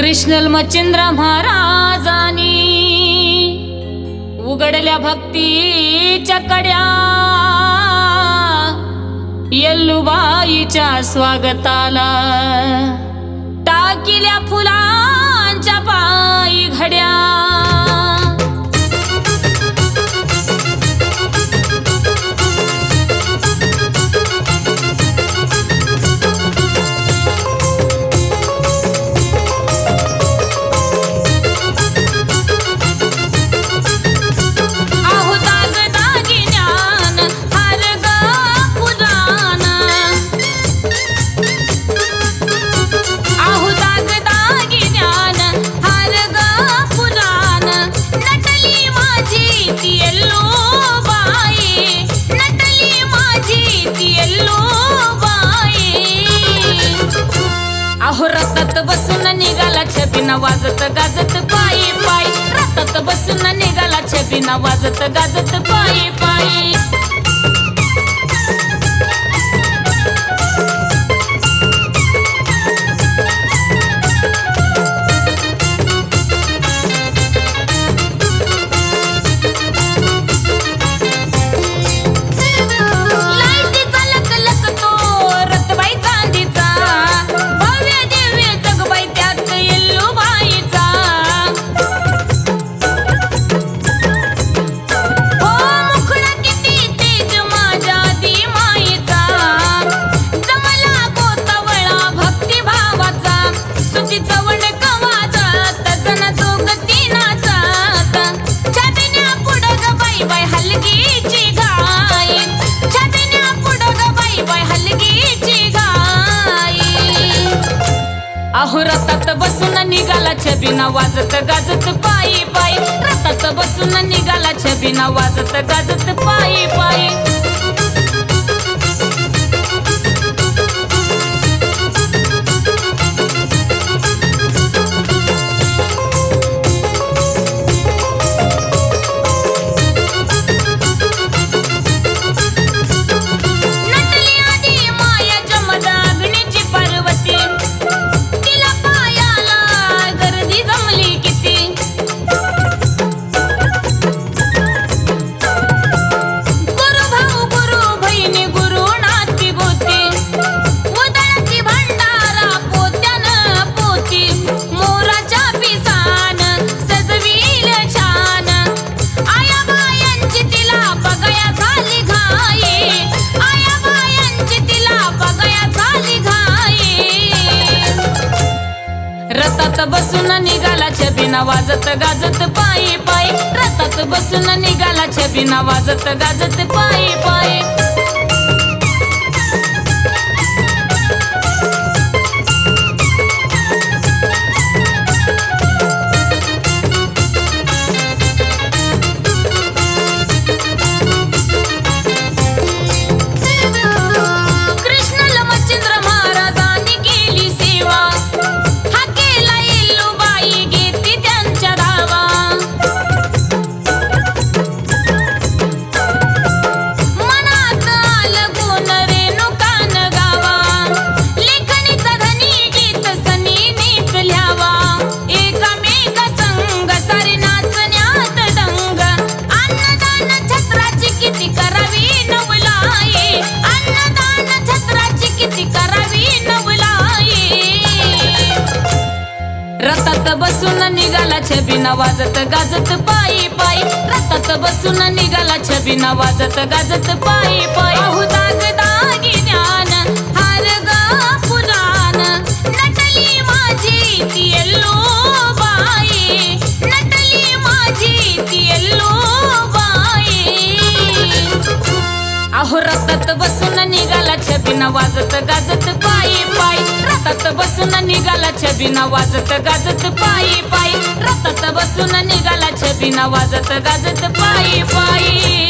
कृष्णल मच्छिंद्र महाराजांनी उघडल्या भक्तीच्या कड्या. येल्लुबाईच्या स्वागताला टाकिल्या फुला रातात बसून निघाला छबिना वाजत गाजत पायी पायी. रातात बसून निघाला छबिना वाजत गाजत पायी पायी. छबिना वाजत गाजत पायी पायी. रथात बसून निघाला छबिना वाजत गाजत पायी पायी. रथात बसून निघाला छबिना वाजत गाजत पायी पायी. रथात बसून निघाला छबिना वाजत गाजत पायी पायी. रथात बसून निघाला छबिना वाजत गाजत पायी पायी. रथात बसून निघाला छबिना वाजत गाजत पायी पायी. अहो दाग अहो रथात बसून निघाला छबिना वाजत गाजत पायी पायी. रथात बसून निघाला छबिना वाजत गाजत पायी पायी. रथात बसून निघाला छबिना वाजत गाजत पायी पायी.